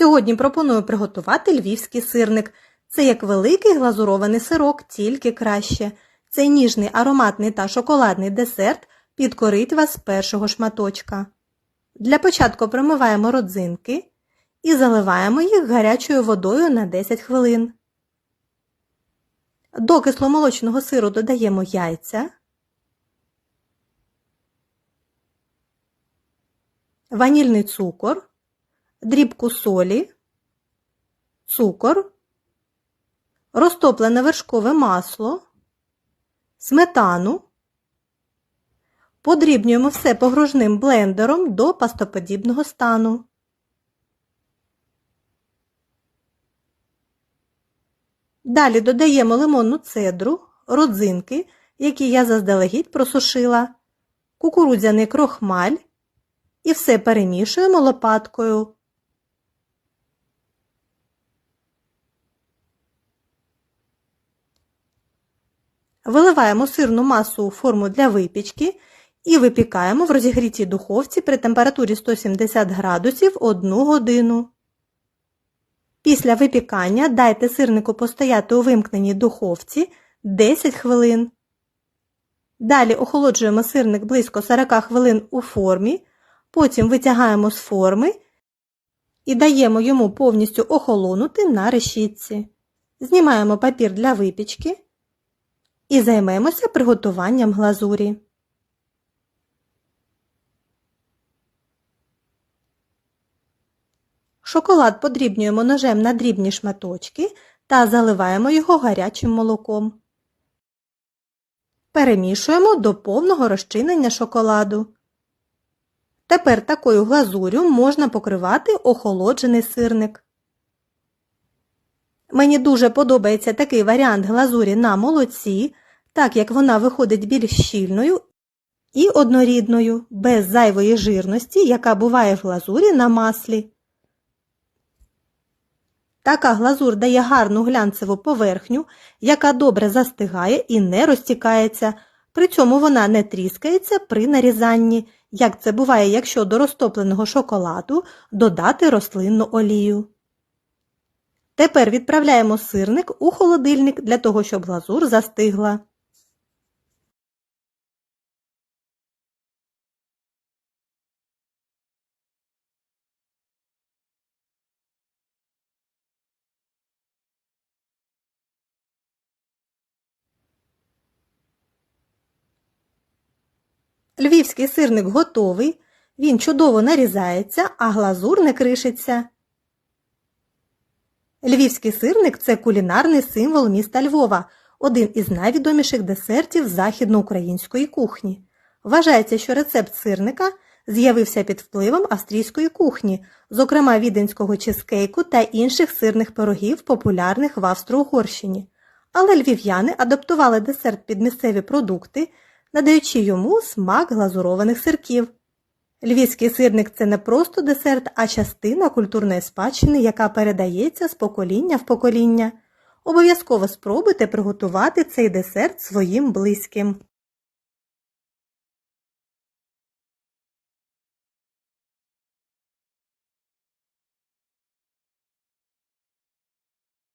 Сьогодні пропоную приготувати львівський сирник. Це як великий глазурований сирок, тільки краще. Цей ніжний, ароматний та шоколадний десерт підкорить вас з першого шматочка. Для початку промиваємо родзинки і заливаємо їх гарячою водою на 10 хвилин. До кисломолочного сиру додаємо яйця, ванільний цукор, дрібку солі, цукор, розтоплене вершкове масло, сметану. Подрібнюємо все погружним блендером до пастоподібного стану. Далі додаємо лимонну цедру, родзинки, які я заздалегідь просушила, кукурудзяний крохмаль і все перемішуємо лопаткою. Виливаємо сирну масу у форму для випічки і випікаємо в розігрітій духовці при температурі 170 градусів 1 годину. Після випікання дайте сирнику постояти у вимкненій духовці 10 хвилин. Далі охолоджуємо сирник близько 40 хвилин у формі, потім витягаємо з форми і даємо йому повністю охолонути на решітці. Знімаємо папір для випічки і займемося приготуванням глазурі. Шоколад подрібнюємо ножем на дрібні шматочки та заливаємо його гарячим молоком. Перемішуємо до повного розчинення шоколаду. Тепер такою глазурю можна покривати охолоджений сирник. Мені дуже подобається такий варіант глазурі на молоці, так як вона виходить більш щільною і однорідною, без зайвої жирності, яка буває в глазурі на маслі. Така глазур дає гарну глянцеву поверхню, яка добре застигає і не розтікається, при цьому вона не тріскається при нарізанні, як це буває, якщо до розтопленого шоколаду додати рослинну олію. Тепер відправляємо сирник у холодильник для того, щоб глазур застигла. Львівський сирник готовий, він чудово нарізається, а глазур не кришиться. Львівський сирник це кулінарний символ міста Львова, один із найвідоміших десертів західноукраїнської кухні. Вважається, що рецепт сирника з'явився під впливом австрійської кухні, зокрема віденського чизкейку та інших сирних пирогів, популярних в Австро-Угорщині. Але львів'яни адаптували десерт під місцеві продукти надаючи йому смак глазурованих сирків. Львівський сирник це не просто десерт, а частина культурної спадщини, яка передається з покоління в покоління. Обов'язково спробуйте приготувати цей десерт своїм близьким.